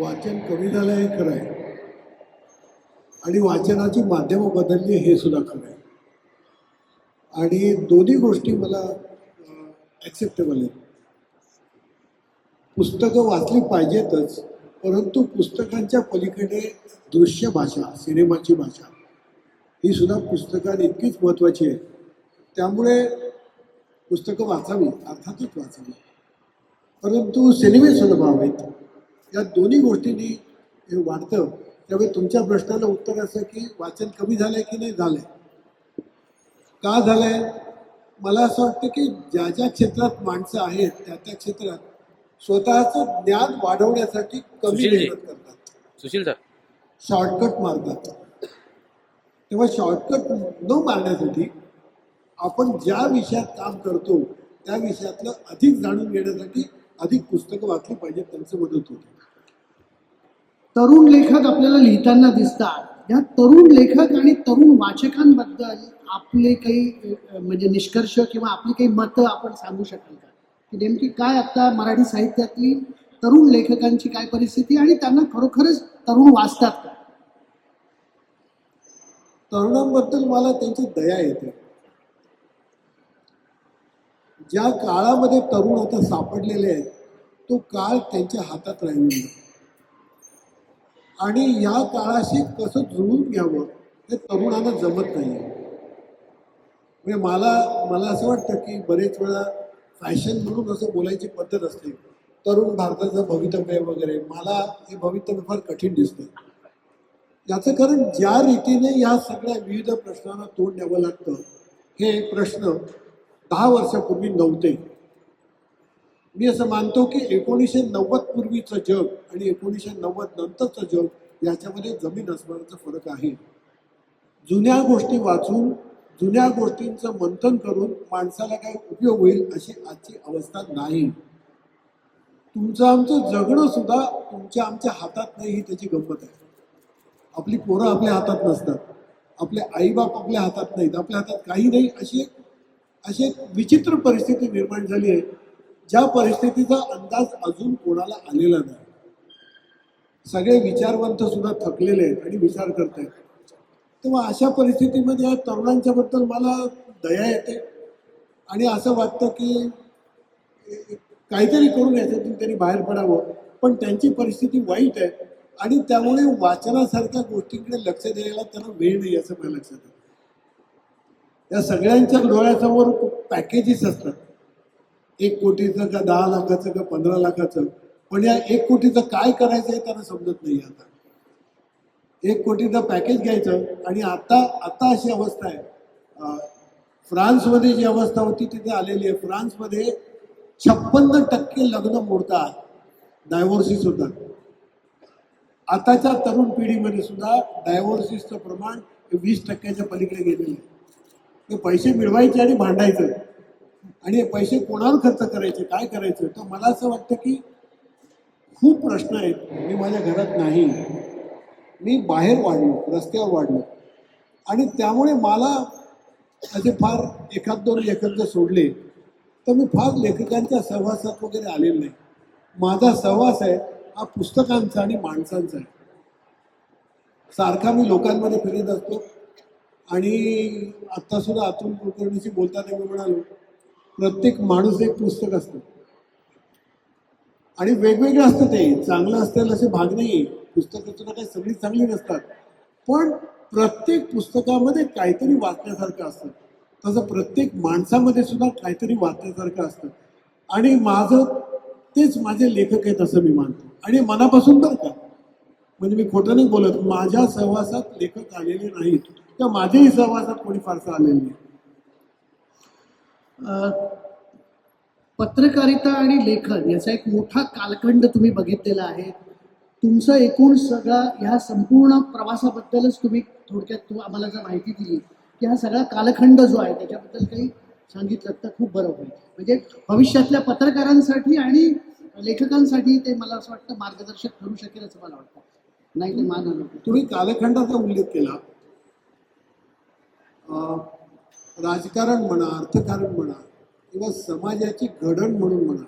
वाचन कमी झालं हे खरं आहे. आणि वाचनाची माध्यमं बदलली हे सुद्धा खरं आहे. आणि दोन्ही गोष्टी मला ॲक्सेप्टेबल आहेत. पुस्तकं वाचली पाहिजेतच परंतु पुस्तकांच्या पलीकडे दृश्य भाषा सिनेमाची भाषा ही सुद्धा पुस्तकां इतकीच महत्त्वाची आहे. त्यामुळे पुस्तकं वाचावी अर्थातच वाचावी. परंतु सिनेमे सुलभ व्हावेत. या दोन्ही गोष्टींनी हे वाढतं. त्यामुळे तुमच्या प्रश्नाला उत्तर असं की वाचन कमी झालंय की नाही झालंय? का झालंय? मला असं वाटतं की ज्या ज्या क्षेत्रात माणसं आहेत त्या त्या क्षेत्रात स्वतःचं ज्ञान वाढवण्यासाठी कमी. मेहनत करतात. सुशील सर. शॉर्टकट मारतात. तेव्हा शॉर्टकट न मारण्यासाठी आपण ज्या विषयात काम करतो त्या विषयातलं अधिक जाणून घेण्यासाठी अधिक पुस्तकं वाचली पाहिजेत त्यांचं मदत होते. तरुण लेखक आपल्याला लिहिताना दिसतात. या तरुण लेखक आणि तरुण वाचकांबद्दल आपले काही म्हणजे निष्कर्ष किंवा आपली काही मतं आपण सांगू शकाल का? की नेमकी काय आता मराठी साहित्यातली तरुण लेखकांची काय परिस्थिती आणि त्यांना खरोखरच तरुण वाचतात का? तरुणांबद्दल मला त्यांची दया येते. ज्या काळामध्ये तरुण आता सापडलेले आहेत तो काळ त्यांच्या हातात राहिलेला नाही. आणि या काळाशी कसं जुळून घ्यावं हे तरुणांना जमत नाही म्हणजे मला मला असं वाटतं की बरेच वेळा फॅशन म्हणून असं बोलायची पद्धत असते. तरुण भारताचं भवितव्य वगैरे मला हे भवितव्य फार कठीण दिसतं. याचं कारण ज्या रीतीने या सगळ्या विविध प्रश्नांना तोंड द्यावं लागतं हे प्रश्न दहा वर्षापूर्वी नव्हते. मी असं मानतो की एकोणीसशे नव्वद पूर्वीचं जग आणि एकोणीसशे नव्वद नंतरचं जग याच्यामध्ये जमीन आसमानाचा फरक आहे. जुन्या गोष्टी वाचून जुन्या गोष्टींचं मंथन करून माणसाला काय उपयोग होईल अशी आजची अवस्था नाही. तुमचं आमचं जगणं सुद्धा तुमच्या आमच्या हातात नाही ही त्याची गंमत आहे. आपली पोरं आपल्या हातात नसतात. आपले आईबाप आपल्या हातात नाहीत. आपल्या हातात काही नाही अशी एक अशी एक विचित्र परिस्थिती निर्माण झाली आहे. ज्या परिस्थितीचा अंदाज अजून कोणाला आलेला नाही. सगळे विचारवंत सुद्धा थकलेले आहेत आणि विचार करत आहेत तेव्हा अशा परिस्थितीमध्ये या तरुणांच्या बद्दल मला दया येते. आणि असं वाटतं की काहीतरी करून याच्यातून त्यांनी बाहेर पडावं. पण त्यांची परिस्थिती वाईट आहे आणि त्यामुळे वाचनासारख्या गोष्टींकडे लक्ष द्यायला त्यांना वेळ नाही असं मला लक्षात आहे. या सगळ्यांच्या डोळ्यासमोर पॅकेजेस असतात. एक कोटीचं का दहा लाखाचं का पंधरा लाखाचं? पण या एक कोटीचं काय करायचं हे त्यांना समजत नाही आता. एक कोटीचं पॅकेज घ्यायचं आणि आता आता अशी अवस्था आहे. फ्रान्समध्ये जी अवस्था होती तिथे आलेली आहे. फ्रान्समध्ये छप्पन्न टक्के लग्न मोडतात डायव्होर्सिस होतात आताच्या तरुण पिढीमध्ये सुद्धा डायव्होर्सिसचं प्रमाण वीस टक्क्याच्या पलीकडे गेलेलं आहे. ते पैसे मिळवायचे आणि भांडायचं. आणि हे पैसे कोणावर खर्च करायचे काय करायचं? तर मला असं वाटतं की खूप प्रश्न आहेत. मी माझ्या घरात नाही. मी बाहेर वाढलो रस्त्यावर वाढलो. आणि त्यामुळे मला असे फार एखाद दोन लेखक जर सोडले तर मी फार लेखकांच्या सहवासात वगैरे आलेलो नाही. माझा सहवास आहे हा पुस्तकांचा आणि माणसांचा आहे. सारखा मी लोकांमध्ये फिरत असतो. आणि आत्तासुद्धा अतुल कुलकर्णीशी बोलताना मी म्हणालो प्रत्येक माणूस एक पुस्तक असतं. आणि वेगवेगळं असतं ते. चांगलं असतं असे भाग नाही पुस्तकं सुद्धा काही सगळी चांगली नसतात. पण प्रत्येक पुस्तकामध्ये काहीतरी वाचण्यासारखं असतं. तसं प्रत्येक माणसामध्ये सुद्धा काहीतरी वाचण्यासारखं असतं. आणि माझं तेच माझे लेखक आहेत असं मी मानतो. आणि मनापासून बरं का. म्हणजे मी खोटं नाही बोलत. माझ्या सहवासात लेखक आलेले नाहीत. किंवा माझ्याही सहवासात कोणी फारसं आलेलं नाही. पत्रकारिता आणि लेखन याचा एक मोठा कालखंड तुम्ही बघितलेला आहे. तुमचं एकूण सगळा ह्या संपूर्ण प्रवासाबद्दलच तुम्ही थोडक्यात तू आम्हाला जर माहिती दिली की हा सगळा कालखंड जो आहे त्याच्याबद्दल काही सांगितलं तर खूप बरं होईल म्हणजे भविष्यातल्या पत्रकारांसाठी आणि लेखकांसाठी ते मला असं वाटतं मार्गदर्शक ठरू शकेल असं मला वाटतं. नाही ते मान तुम्ही कालखंडाचा उल्लेख केला. राजकारण म्हणा अर्थकारण म्हणा किंवा समाजाची घडण म्हणून म्हणा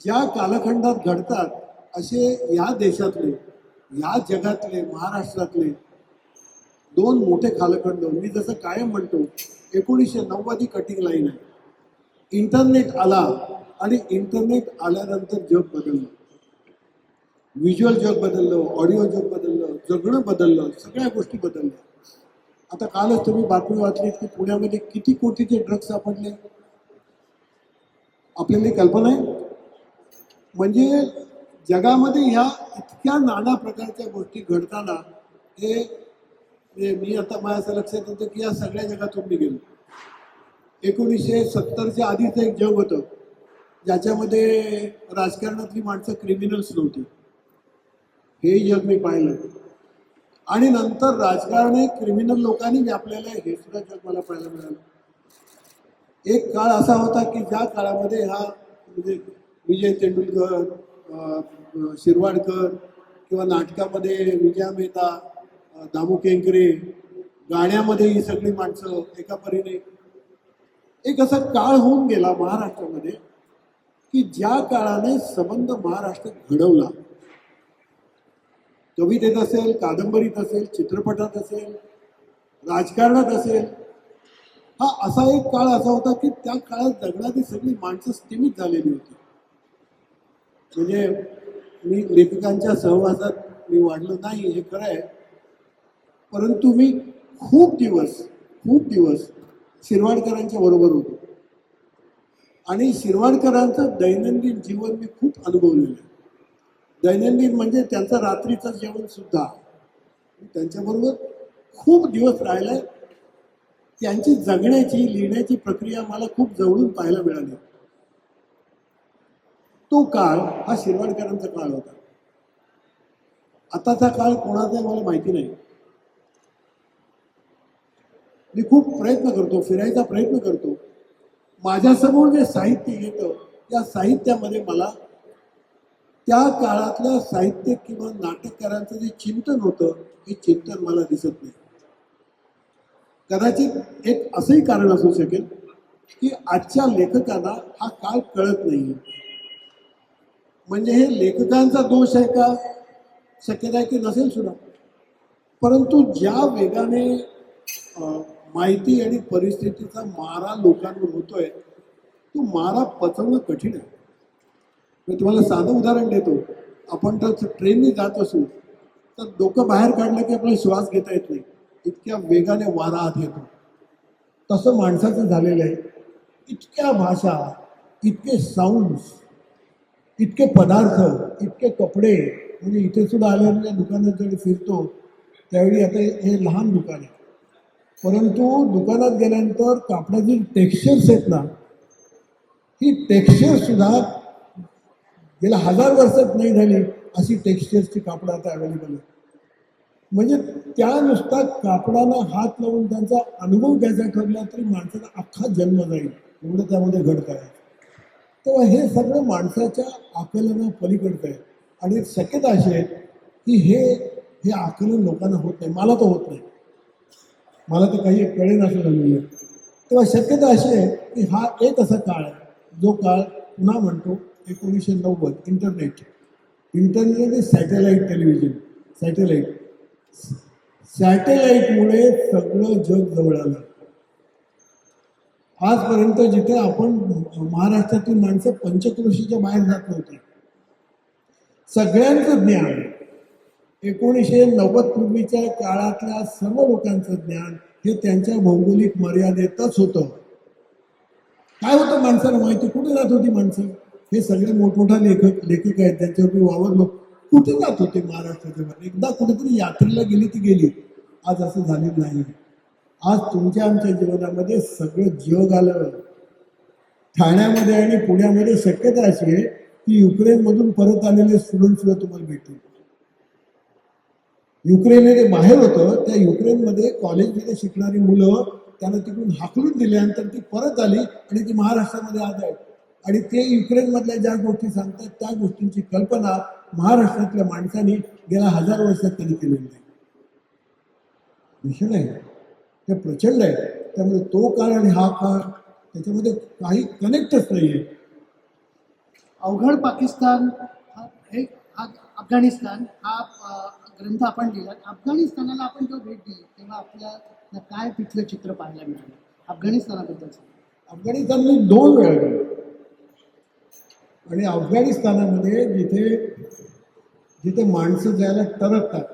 ज्या कालखंडात घडतात असे या देशातले या जगातले महाराष्ट्रातले दोन मोठे कालखंड मी जसं कायम म्हणतो एकोणीसशे नव्वदी कटिंग लाईन आहे. इंटरनेट आला आणि इंटरनेट आल्यानंतर जग बदललं. व्हिज्युअल जग बदललं ऑडिओ जग बदललं जगणं बदललं सगळ्या गोष्टी बदलल्या. आता कालच तुम्ही बातमी वाचली की पुण्यामध्ये किती कोटीचे ड्रग्ज सापडले? आपल्याला कल्पना आहे? म्हणजे जगामध्ये ह्या इतक्या नाना प्रकारच्या गोष्टी घडताना हे मी आता माझ्या असं लक्षात येतं की या सगळ्या जगातून मी गेलो एकोणीसशे सत्तरच्या आधीचं एक जग होतं ज्याच्यामध्ये राजकारणातली माणसं क्रिमिनल्स नव्हती. हे जग मी पाहिलं. आणि नंतर राजकारणी क्रिमिनल लोकांनी व्यापलेलं आहे हे सुद्धा जग मला पाहायला मिळालं. एक काळ असा होता की ज्या काळामध्ये हा म्हणजे विजय तेंडुलकर शिरवाडकर किंवा नाटकामध्ये विजया मेहता दामू केंकरे गाण्यामध्ये ही सगळी माणसं एका परीने. एक असा काळ होऊन गेला महाराष्ट्रामध्ये की ज्या काळाने संबंध महाराष्ट्र घडवला कवितेत असेल कादंबरीत असेल चित्रपटात असेल राजकारणात असेल. हा असा एक काळ असा होता की त्या काळात जगणारी सगळी माणसं स्थिमित झालेली होती. म्हणजे मी लेखकांच्या सहवासात मी वाढलो नाही हे खरं आहे. परंतु मी खूप दिवस खूप दिवस शिरवाडकरांच्या बरोबर होतो. आणि शिरवाडकरांचं दैनंदिन जीवन मी खूप अनुभवलेलं आहे. दैनंदिन म्हणजे त्यांचं रात्रीचं जेवण सुद्धा. त्यांच्याबरोबर खूप दिवस राहिलाय. त्यांची जगण्याची लिहिण्याची प्रक्रिया मला खूप जवळून पाहायला मिळाली. तो काळ हा शिरवाडकरांचा काळ होता. आताचा काळ कोणाचा मला माहिती नाही. मी खूप प्रयत्न करतो फिरायचा प्रयत्न करतो. माझ्यासमोर जे साहित्य येतं त्या साहित्यामध्ये मला त्या काळातल्या साहित्य किंवा नाटककारांचं जे चिंतन होतं हे चिंतन मला दिसत नाही. कदाचित एक असंही कारण असू शकेल की आजच्या लेखकांना हा काळ कळत नाही. म्हणजे हे लेखकांचा दोष आहे का? शक्यता आहे की नसेल सुद्धा. परंतु ज्या वेगाने माहिती आणि परिस्थितीचा मारा लोकांवर होतोय तो मारा पचवणं कठीण आहे. मी तुम्हाला साधं उदाहरण देतो. आपण तर ट्रेनने जात असू तर डोकं बाहेर काढलं की आपल्याला श्वास घेता येत नाही. इतक्या वेगाने वारा आत येतो. तसं माणसाचं झालेलं आहे. इतक्या भाषा इतके साऊंड्स इतके पदार्थ इतके कपडे म्हणजे इथे सुद्धा आल्याच्या दुकानात ज्यावेळी फिरतो त्यावेळी आता हे लहान दुकान आहे. परंतु दुकानात गेल्यानंतर कापडाची टेक्स्चर्स आहेत ना ही टेक्स्चर सुद्धा गेल्या हजार वर्षात नाही झाली अशी टेक्स्चर्सची कापडं आता अवेलेबल आहेत. म्हणजे त्या नुसता कापडाला हात लावून त्यांचा अनुभव घ्यायचा ठरला तरी माणसाचा अख्खा जन्म जाईल. एवढं त्यामध्ये घडत आहे. तेव्हा हे सगळं माणसाच्या आकलना पलीकडचं आहे. आणि शक्यता अशी आहे की हे हे आकलन लोकांना होत नाही. मला तर होत नाही. मला तर काही कळेन असं झालेलं तेव्हा शक्यता अशी आहे की हा एक असा काळ आहे. जो काळ पुन्हा म्हणतो एकोणीसशे नव्वद इंटरनेट इंटरनेट आणि सॅटेलाईट टेलिव्हिजन सॅटेलाईट सॅटेलाईटमुळे सगळं जग जवळ आलं. आजपर्यंत जिथे आपण महाराष्ट्रातील माणसं पंचक्रोशीच्या बाहेर जात नव्हते. सगळ्यांचं ज्ञान एकोणीसशे नव्वद पूर्वीच्या काळातल्या सर्व लोकांचं ज्ञान हे त्यांच्या भौगोलिक मर्यादेतच होतं. काय होतं माणसाला माहिती? कुठे जात होती माणसं? हे सगळे मोठमोठा लेखक लेखक आहेत त्यांच्यावर मी वावरलो. कुठे जात होते महाराष्ट्राच्या बाहेर एकदा कुठेतरी यात्रेला गेली ती गेली. आज असं झालेलं नाही. आज तुमच्या आमच्या जीवनामध्ये सगळं जग आलं ठाण्यामध्ये आणि पुण्यामध्ये शक्यता अशी आहे की युक्रेनमधून परत आलेले स्टुडंट सुद्धा तुम्हाला भेटतील. युक्रेन हे बाहेर होतं त्या युक्रेनमध्ये कॉलेजमध्ये शिकणारी मुलं त्यांना तिकडून हाकलून दिल्यानंतर ती परत आली आणि ती महाराष्ट्रामध्ये आज आहेत. आणि ते युक्रेनमधल्या ज्या गोष्टी सांगतात त्या गोष्टींची कल्पना महाराष्ट्रातल्या माणसांनी गेल्या हजार वर्षात कधी केलेली नाही. भीषण आहे. ते प्रचंड आहे. त्यामुळे तो काळ आणि हा काळ त्याच्यामध्ये काही कनेक्टच नाही आहे अवघड पाकिस्तान हा अफगाणिस्तान हा ग्रंथ आपण लिहिला अफगाणिस्तानाला आपण जेव्हा भेट दिली तेव्हा आपल्याला काय तिथलं चित्र पाहायला मिळालं? अफगाणिस्तानाबद्दल. अफगाणिस्तान मी दोन वेळा गेलो आणि अफगाणिस्तानामध्ये जिथे जिथे माणसं जायला टरकतात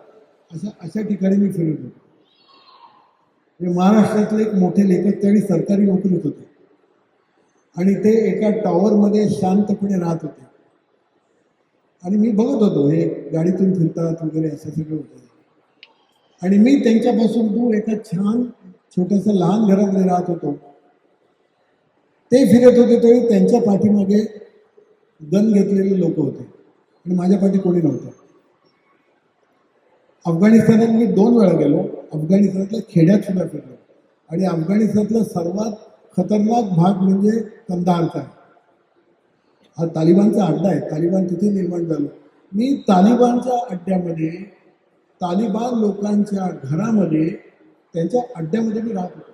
अशा अशा ठिकाणी मी फिरत होतो. म्हणजे महाराष्ट्रातले एक मोठे लेखक त्यावेळी सरकारी नोकरीत होते. आणि ते एका टॉवरमध्ये शांतपणे राहत होते. आणि मी बघत होतो हे गाडीतून फिरतात वगैरे असं सगळं होतं. आणि मी त्यांच्यापासून दूर एका छान छोट्याशा लहान घरामध्ये राहत होतो. ते फिरत होते तरी त्यांच्या पाठीमागे दन घेतलेले लोक होते. आणि माझ्या पाठी कोणी नव्हतं. अफगाणिस्तानात मी दोन वेळा गेलो. अफगाणिस्तानातल्या खेड्यात सुद्धा फिरलो. आणि अफगाणिस्तानातला सर्वात खतरनाक भाग म्हणजे कंदाहारचा आहे. हा तालिबानचा अड्डा आहे. तालिबान तिथे निर्माण झालं. मी तालिबानच्या अड्ड्यामध्ये तालिबान लोकांच्या घरामध्ये त्यांच्या अड्ड्यामध्ये मी राहत होतो.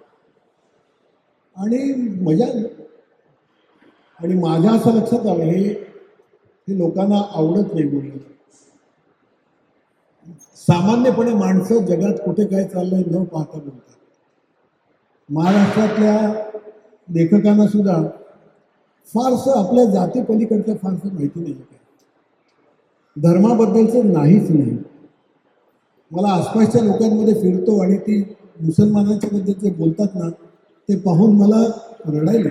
आणि मजा आणि माझ्या असं लक्षात आलं हे हे लोकांना आवडत नाही बोलणं. सामान्यपणे माणसं जगात कुठे काय चाललंय न पाहता बोलतात. महाराष्ट्रातल्या लेखकांना सुद्धा फारसं आपल्या जाती पलीकडचं फारसं माहिती नाही. काय धर्माबद्दलचं नाहीच नाही. मला आसपासच्या लोकांमध्ये फिरतो आणि ती मुसलमानांच्या बद्दल जे बोलतात ना ते पाहून मला रडायला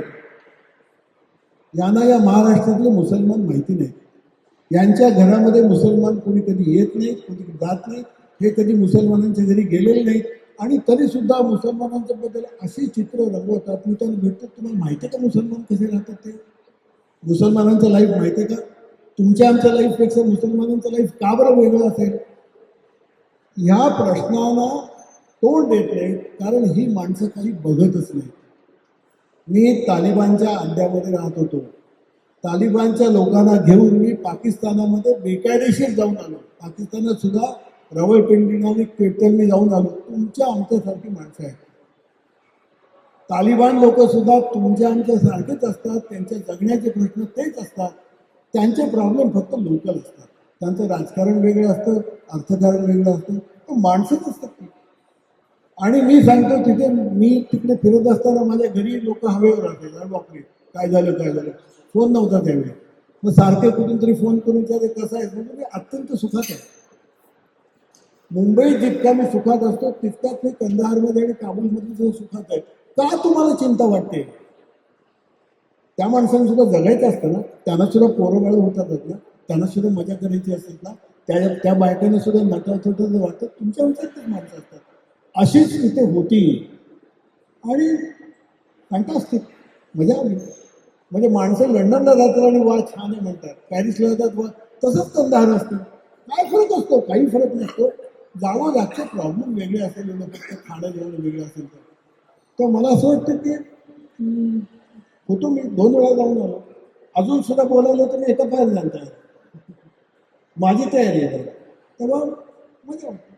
यांना या महाराष्ट्रातले मुसलमान माहिती नाही यांच्या घरामध्ये मुसलमान कोणी कधी येत नाहीत कोणी जात नाहीत हे कधी मुसलमानांच्या घरी गेलेले नाहीत. आणि तरी सुद्धा मुसलमानांच्या बद्दल अशी चित्र रंगवतात मी त्यांना भेटतो तुम्हाला माहिती आहे का मुसलमान कसे राहतात ते? मुसलमानांचं लाईफ माहिती आहे का? तुमच्या आमच्या लाईफपेक्षा मुसलमानांचं लाईफ का बरं वेगळं असेल? ह्या प्रश्नाला तोंड देत नाहीत कारण ही माणसं काही बघतच नाही मी तालिबानच्या अड्ड्यामध्ये राहत होतो. तालिबानच्या लोकांना घेऊन मी पाकिस्तानामध्ये बेकायदेशीर जाऊन आलो. पाकिस्तानात सुद्धा रवळपिंडीनं आणि पेट्रोलने जाऊन आलो. तुमच्या आमच्यासारखी माणसं आहेत. तालिबान लोक सुद्धा तुमच्या आमच्या सारखेच असतात. त्यांच्या जगण्याचे प्रश्न तेच असतात. त्यांचे प्रॉब्लेम फक्त लोकल असतात. त्यांचं राजकारण वेगळं असतं अर्थकारण वेगळं असतं. पण माणसंच असतात. आणि मी सांगतो तिथे मी तिकडे फिरत असताना माझ्या घरी लोक हवेवर असायचे बापरे काय झालं काय झालं? फोन नव्हता त्यावेळी. मग सारखे कुठून तरी फोन करून विचारते कसं आहे म्हणजे मी अत्यंत सुखात आहे. मुंबईत जितका मी सुखात असतो तितकाच मी कंदाहारमध्ये आणि काबूलमध्ये सुद्धा सुखात आहे. का तुम्हाला चिंता वाटते? त्या माणसांना सुद्धा जगायचं असतं ना त्यांना सुद्धा पोरं बाळ होतातच ना त्यांना सुद्धा मजा करायची असेल ना त्या त्या बायकांना सुद्धा नटावत वाटतं तुमच्या विचारतेच माणसं असतात. अशीच इथे होती. आणि फॅन्टास्टिक मजा आली म्हणजे माणसं लंडनला जातात आणि वा छान आहे म्हणतात. पॅरिसला जातात वा तसंच कंधार असतं. काय फरक असतो? काही फरक नसतो. जावं जागचे प्रॉब्लेम वेगळे असेल फक्त खाणं जेवण वेगळं असेल तर. तर मला असं वाटतं की होतो मी दोन वेळा जाऊन आलो. अजून सुद्धा बोलावलं तर मी एका बाहेर जाणता माझी तयारी आहे. तेव्हा मजा वाटते